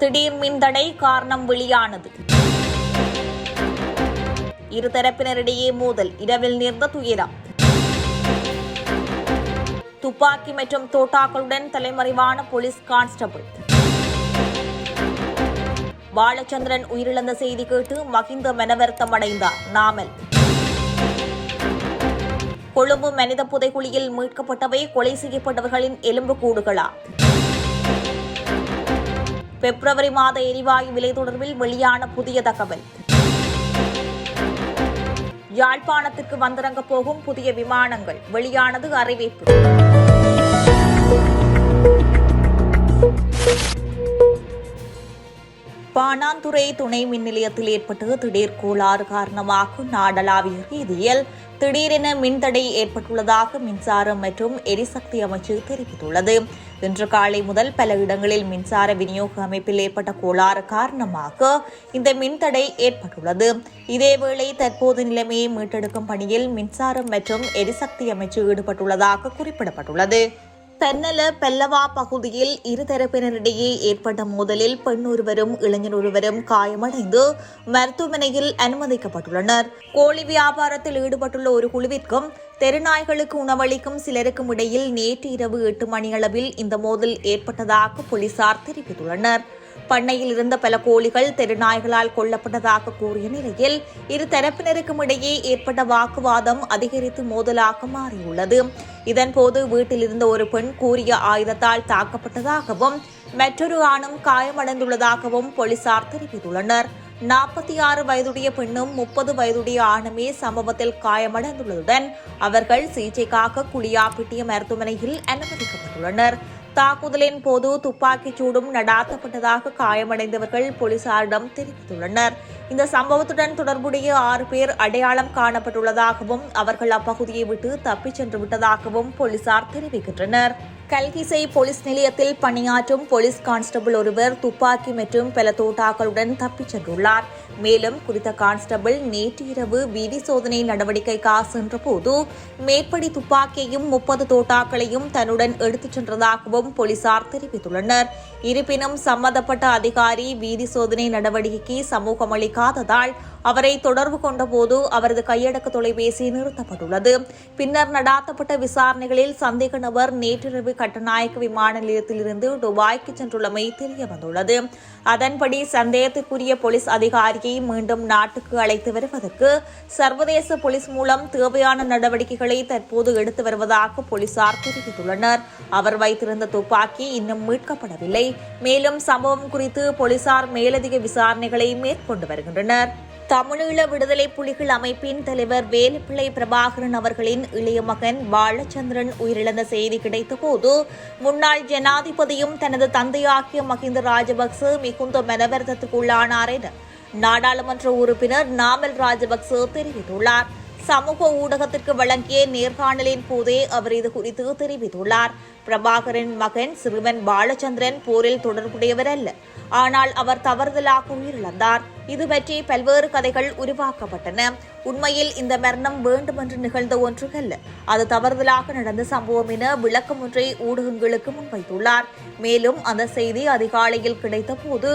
திடீர் மின்தடை காரணம் வெளியானது. இருதரப்பினரிடையே மோதல் இரவில் நேர்ந்த துயரம். துப்பாக்கி மற்றும் தோட்டாக்களுடன் தலைமறைவான போலீஸ் கான்ஸ்டபிள். பாலச்சந்திரன் உயிரிழந்த செய்தி கேட்டு மகிந்த மனவருத்தம் அடைந்தார். நாமல். கொழும்பு மனித புதைகுழியில் மீட்கப்பட்டவை கொலை செய்யப்பட்டவர்களின் எலும்புக்கூடுகளா? பிப்ரவரி மாத எரிவாயு விலை தொடர்பில் வெளியான புதிய தகவல். யாழ்ப்பாணத்திற்கு வந்திறங்க போகும் புதிய விமானங்கள். வெளியானது அறிவிப்பு. பாணாந்துறை துணை மின் நிலையத்தில் ஏற்பட்ட திடீர் கோளாறு காரணமாக நாடளாவிய ரீதியில் திடீரென மின்தடை ஏற்பட்டுள்ளதாக மின்சாரம் மற்றும் எரிசக்தி அமைச்சு தெரிவித்துள்ளது. இன்று காலை முதல் பல இடங்களில் மின்சார விநியோக அமைப்பில் ஏற்பட்ட கோளாறு காரணமாக இந்த மின்தடை ஏற்பட்டுள்ளது. இதேவேளை தற்போது நிலைமையை மீட்டெடுக்கும் பணியில் மின்சாரம் மற்றும் எரிசக்தி அமைச்சு ஈடுபட்டுள்ளதாக குறிப்பிடப்பட்டுள்ளது. தென்னல பெல்லவா பகுதியில் இருதரப்பினரிடையே ஏற்பட்ட மோதலில் பெண் ஒருவரும் இளைஞர் ஒருவரும் காயமடைந்து மருத்துவமனையில் அனுமதிக்கப்பட்டுள்ளனர். கோழி வியாபாரத்தில் ஈடுபட்டுள்ள ஒரு குழுவிற்கும் தெருநாய்களுக்கு உணவளிக்கும் சிலருக்கும் இடையில் நேற்று இரவு எட்டு மணியளவில் இந்த மோதல் ஏற்பட்டதாக போலீசார் தெரிவித்துள்ளனர். பண்ணையில் இருந்த பல கோழிகள் தெருநாய்களால் கொல்லப்பட்டதாக கூறிய நிலையில் இரு தரப்பினருக்கும் இடையே ஏற்பட்ட வாக்குவாதம் அதிகரித்து மோதலாக மாறியுள்ளது. இதன்போது வீட்டில் இருந்த ஒரு பெண் கூறிய ஆயுதத்தால் தாக்கப்பட்டதாகவும் மற்றொரு ஆணும் காயமடைந்துள்ளதாகவும் போலீசார் தெரிவித்துள்ளனர். நாற்பத்தி ஆறு வயதுடைய பெண்ணும் முப்பது வயதுடைய ஆணுமே சம்பவத்தில் காயமடைந்துள்ளதுடன் அவர்கள் சிகிச்சைக்காக குளியாப்பிட்டிய மருத்துவமனையில் அனுமதிக்கப்பட்டுள்ளனர். தாக்குதலின் போது துப்பாக்கிச் சூடும் நடாத்தப்பட்டதாக காயமடைந்தவர்கள் போலீசாரிடம் தெரிவித்துள்ளனர். இந்த சம்பவத்துடன் தொடர்புடைய ஆறு பேர் அடையாளம் காணப்பட்டுள்ளதாகவும் அவர்கள் அப்பகுதியை விட்டு தப்பிச் சென்று விட்டதாகவும் போலீசார் தெரிவிக்கின்றனர். கல்கிசை போலீஸ் நிலையத்தில் பணியாற்றும் போலீஸ் கான்ஸ்டபிள் ஒருவர் துப்பாக்கி மற்றும் பல தோட்டாக்களுடன் தப்பிச் சென்றுள்ளார். மேலும் குறித்த கான்ஸ்டபிள் நேற்று இரவு வீதி சோதனை நடவடிக்கைக்காக சென்றபோது மேற்படி துப்பாக்கியையும் முப்பது தோட்டாக்களையும் தன்னுடன் எடுத்துச் சென்றதாகவும் போலீசார் தெரிவித்துள்ளனர். இருப்பினும் சம்பந்தப்பட்ட அதிகாரி வீதி சோதனை நடவடிக்கைக்கு சமூகம் அளிக்காததால் அவரை தொடர்பு கொண்டபோது அவரது கையடக்க தொலைபேசி நிறுத்தப்பட்டுள்ளது. பின்னர் நடாத்தப்பட்ட விசாரணைகளில் சந்தேக நபர் நேற்றிரவு கட்டநாயக்க விமான நிலையத்திலிருந்து துபாய்க்கு சென்றுள்ளமை தெரிய வந்துள்ளது அதன்படி சந்தேகத்துக்குரிய போலீஸ் அதிகாரியை மீண்டும் நாட்டுக்கு அழைத்து வருவதற்கு சர்வதேச போலீஸ் மூலம் தேவையான நடவடிக்கைகளை தற்போது எடுத்து வருவதாக போலீசார் தெரிவித்துள்ளனர். அவர் வைத்திருந்த துப்பாக்கி இன்னும் மீட்கப்படவில்லை. மேலும் சம்பவம் குறித்து போலீசார் மேலதிக விசாரணைகளை மேற்கொண்டு வருகின்றனர். தமிழீழ விடுதலை புலிகள் அமைப்பின் தலைவர் வேலுப்பிள்ளை பிரபாகரன் அவர்களின் இளைய மகன் பாலச்சந்திரன் உயிரிழந்த செய்தி கிடைத்தபோது முன்னாள் ஜனாதிபதியும் தனது தந்தையாகிய மஹிந்த ராஜபக்ச மிகுந்த மனவருத்தத்துக்குள்ளானார் என நாடாளுமன்ற உறுப்பினர் நாமல் ராஜபக்ச தெரிவித்துள்ளார். சமூக ஊடகத்திற்கு வழங்கிய நேர்காணலின் போதே அவர் இது குறித்து தெரிவித்துள்ளார். பிரபாகரின் மகன் சிறுவன் பாலச்சந்திரன் போரில் தொடர்புடையவர் அல்ல. ஆனால் அவர் தவறுதலாக உயிரிழந்தார். இது பற்றி பல்வேறு கதைகள் உருவாக்கப்பட்டன. உண்மையில் இந்த மரணம் வேண்டுமென்று நிகழ்ந்த ஒன்று அல்ல அது தவறுதலாக நடந்த சம்பவம் என விளக்கம் ஒன்றை ஊடகங்களுக்கு முன்வைத்துள்ளார். மேலும் அந்த செய்தி அதிகாலையில் கிடைத்த போது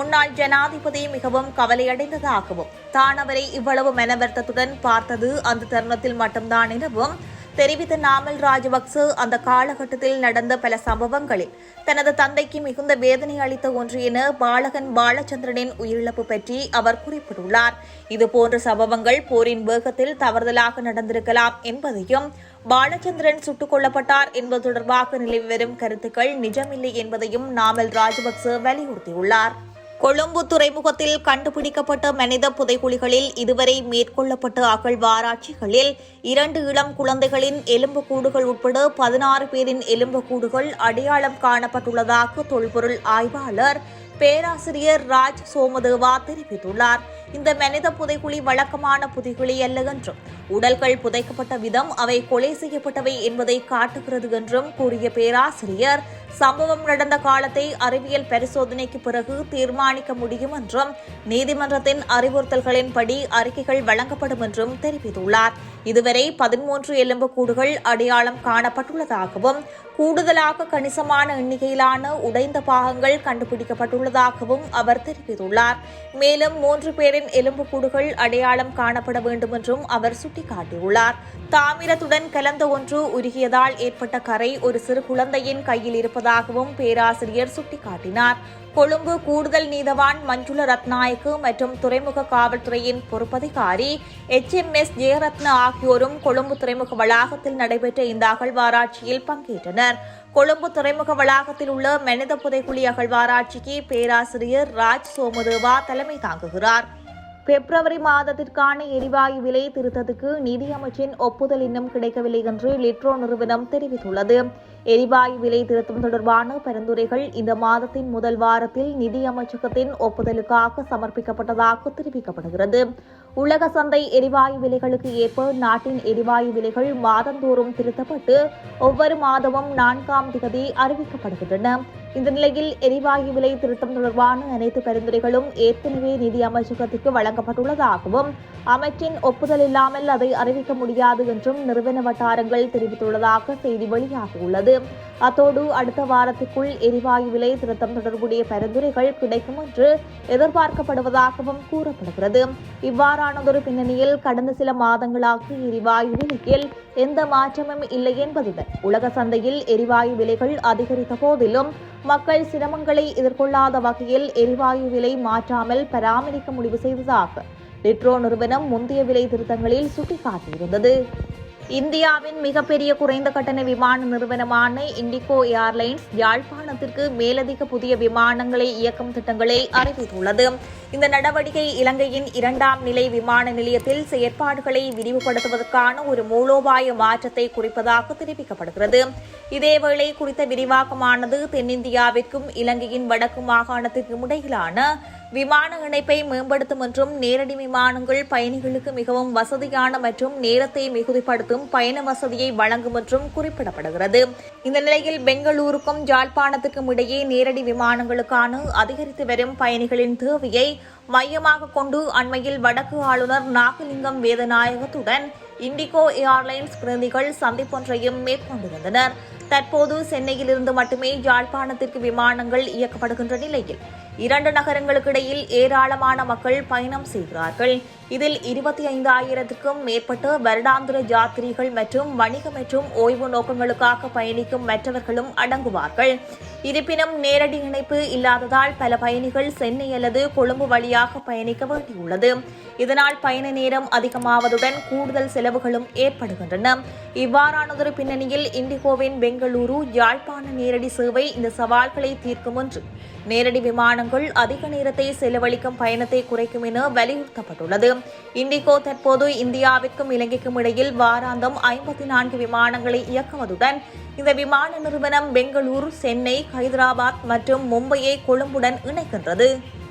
முன்னாள் ஜனாதிபதி மிகவும் கவலையடைந்ததாகவும் தான் அவரை இவ்வளவு மனவர்த்தத்துடன் பார்த்தது அந்த தருணத்தில் மட்டும்தான் எனவும் தெரிவித்த நாமல் ராஜபக்ச அந்த காலகட்டத்தில் நடந்த பல சம்பவங்களில் தனது தந்தைக்கு மிகுந்த வேதனை அளித்த ஒன்று என பாலகன் பாலச்சந்திரனின் உயிரிழப்பு பற்றி அவர் குறிப்பிட்டுள்ளார். இதுபோன்ற சம்பவங்கள் போரின் வேகத்தில் தவறுதலாக நடந்திருக்கலாம் என்பதையும் பாலச்சந்திரன் சுட்டுக் கொல்லப்பட்டார் என்பது தொடர்பாக நிலவி வரும் கருத்துக்கள் நிஜமில்லை என்பதையும் நாமல் ராஜபக்ச வலியுறுத்தியுள்ளார். கொழும்பு துறைமுகத்தில் கண்டுபிடிக்கப்பட்ட மனித புதைகுழிகளில் இதுவரை மேற்கொள்ளப்பட்ட அகழ்வாராய்ச்சிகளில் இரண்டு இளம் குழந்தைகளின் எலும்புக்கூடுகள் உட்பட பதினாறு பேரின் எலும்புக்கூடுகள் அடையாளம் காணப்பட்டுள்ளதாக தொல்பொருள் ஆய்வாளர் பேராசிரியர் ராஜ் சோமதேவா தெரிவித்துள்ளார். இந்த மனித புதைக்குழி வழக்கமான புதைக்குழி அல்ல என்றும். உடல்கள் புதைக்கப்பட்ட விதம் அவை கொலை செய்யப்பட்டவை என்பதை காட்டுகிறது என்றும் கூறிய பேராசிரியர் சம்பவம் நடந்த காலத்தை அறிவியல் பரிசோதனைக்கு பிறகு தீர்மானிக்க முடியும் என்றும் நீதிமன்றத்தின் அறிவுறுத்தல்களின்படி அறிக்கைகள் வழங்கப்படும் என்றும் தெரிவித்துள்ளார். இதுவரை பதிமூன்று எலும்புக்கூடுகள் அடையாளம் காணப்பட்டுள்ளதாகவும் கூடுதலாக கணிசமான எண்ணிக்கையிலான உடைந்த பாகங்கள் கண்டுபிடிக்கப்பட்டுள்ளதாகவும் அவர் தெரிவித்துள்ளார். மேலும் மூன்று பேரின் எலும்புக்கூடுகள் அடையாளம் காணப்பட வேண்டும் என்றும் அவர் சுட்டிக்காட்டியுள்ளார். தாமிரத்துடன் கலந்த ஒன்று உருகியதால் ஏற்பட்ட கரை ஒரு சிறு குழந்தையின் கையில் இருப்பதாகவும் பேராசிரியர் சுட்டிக்காட்டினார். கொழும்பு கூடுதல் நீதவான் மஞ்சுள ரத்நாயக்கு மற்றும் துறைமுக காவல்துறையின் பொறுப்பதிகாரி எச் எம் எஸ் ஜெயரத்ன ஆகியோரும் கொழும்பு துறைமுக வளாகத்தில் நடைபெற்ற இந்த அகழ்வாராய்ச்சியில் பங்கேற்றனர். கொழும்பு துறைமுக வளாகத்தில் உள்ள மனித புதைக்குழி அகழ்வாராய்ச்சிக்கு பேராசிரியர் ராஜ் சோமதேவா தலைமை தாங்குகிறார். பிப்ரவரி மாதத்திற்கான எரிவாயு விலை திருத்தத்துக்கு நிதியமைச்சின் ஒப்புதல் இன்னும் கிடைக்கவில்லை என்று லிட்ரோ நிறுவனம் தெரிவித்துள்ளது. எரிவாயு விலை திருத்தம் தொடர்பான பரிந்துரைகள் இந்த மாதத்தின் முதல் வாரத்தில் நிதியமைச்சகத்தின் ஒப்புதலுக்காக சமர்ப்பிக்கப்பட்டதாக தெரிவிக்கப்படுகிறது. உலக சந்தை எரிவாயு விலைகளுக்கு ஏற்ப நாட்டின் எரிவாயு விலைகள் மாதந்தோறும் திருத்தப்பட்டு ஒவ்வொரு மாதமும் நான்காம் திகதி அறிவிக்கப்படுகின்றன. இந்த நிலையில் எரிவாயு விலை திருத்தம் தொடர்பான அனைத்து பரிந்துரைகளும் ஏற்கனவே நிதி அமைச்சகத்துக்கு வழங்கப்பட்டுள்ளதாகவும் அமைச்சின் ஒப்புதல் இல்லாமல் அதை அறிவிக்க முடியாது என்றும் நிறுவன வட்டாரங்கள் தெரிவித்துள்ளதாக செய்தி வெளியாகியுள்ளது. அத்தோடு அடுத்த வாரத்துக்குள் எரிவாயு விலை திருத்தம் தொடர்புடைய பரிந்துரைகள் கிடைக்கும் என்று எதிர்பார்க்கப்படுவதாகவும் கூறப்படுகிறது. இவ்வாறானதொரு பின்னணியில் கடந்த சில மாதங்களாக எரிவாயு விலையில் எந்த மாற்றமும் இல்லை என்பதுடன் உலக சந்தையில் எரிவாயு விலைகள் அதிகரித்த போதிலும் மக்கள் சிரமங்களை எதிர்கொள்ளாத வகையில் எரிவாயு விலை மாற்றாமல் பராமரிக்க முடிவு செய்ததாக லிட்ரோ நிறுவனம் முந்தைய விலை திருத்தங்களில் சுட்டிக்காட்டியிருந்தது. இந்தியாவின் மிகப்பெரிய குறைந்த கட்டண விமான நிறுவனமான இண்டிகோ ஏர்லைன்ஸ் யாழ்ப்பாணத்திற்கு மேலதிக புதிய விமானங்களை இயக்கும் திட்டங்களை அறிவித்துள்ளது. இந்த நடவடிக்கை இலங்கையின் இரண்டாம் நிலை விமான நிலையத்தில் செயற்பாடுகளை விரிவுபடுத்துவதற்கான ஒரு மூலோபாய மாற்றத்தை குறிப்பதாக தெரிவிக்கப்படுகிறது. இதேவேளை குறித்த விரிவாக்கமானது தென்னிந்தியாவிற்கும் இலங்கையின் வடக்கு மாகாணத்திற்கும் இடையிலான விமான இணைப்பை மேம்படுத்தும் என்றும் நேரடி விமானங்கள் பயணிகளுக்கு மிகவும் வசதியான மற்றும் நேரத்தை மிகுதிப்படுத்தும் பயண வசதியை வழங்கும் என்றும் குறிப்பிடப்படுகிறது. இந்த நிலையில் பெங்களூருக்கும் ஜாழ்ப்பாணத்துக்கும் இடையே நேரடி விமானங்களுக்கான அதிகரித்து வரும் பயணிகளின் தேவையை மையமாக கொண்டு அண்மையில் வடக்கு ஆளுநர் நாகலிங்கம் வேதநாயகத்துடன் இண்டிகோ ஏர்லைன்ஸ் பிரதிகள் சந்திப்பொன்றையும் மேற்கொண்டிருந்தனர். தற்போது சென்னையிலிருந்து மட்டுமே யாழ்ப்பாணத்திற்கு விமானங்கள் இயக்கப்படுகின்ற நிலையில் இரண்டு நகரங்களுக்கு இடையில் ஏராளமான மக்கள் பயணம் செய்கிறார்கள். இதில் இருபத்தி ஐந்தாயிரத்துக்கும் மேற்பட்ட வருடாந்திர யாத்திரிகள் மற்றும் வணிக மற்றும் ஓய்வு நோக்கங்களுக்காக பயணிக்கும் மற்றவர்களும் அடங்குவார்கள். இருப்பினும் நேரடி இணைப்பு இல்லாததால் பல பயணிகள் சென்னை அல்லது கொழும்பு வழியாக பயணிக்க வேண்டியுள்ளது. இதனால் பயண நேரம் அதிகமாவதுடன் கூடுதல் செலவுகளும் ஏற்படுகின்றன. இவ்வாறானதொரு பின்னணியில் இண்டிகோவின் பெங்களூரு யாழ்ப்பாண நேரடி சேவை இந்த சவால்களை தீர்க்கும் என்று நேரடி விமானங்கள் அதிக நேரத்தை செலவழிக்கும் பயணத்தை குறைக்கும் என வலியுறுத்தப்பட்டுள்ளது. இண்டிகோ தற்போது இந்தியாவிற்கும் இலங்கைக்கும் இடையில் வாராந்தம் ஐம்பத்தி நான்கு விமானங்களை இயக்குவதுடன் இந்த விமான நிறுவனம் பெங்களூர் சென்னை ஹைதராபாத் மற்றும் மும்பையை கொழும்புடன் இணைக்கின்றது.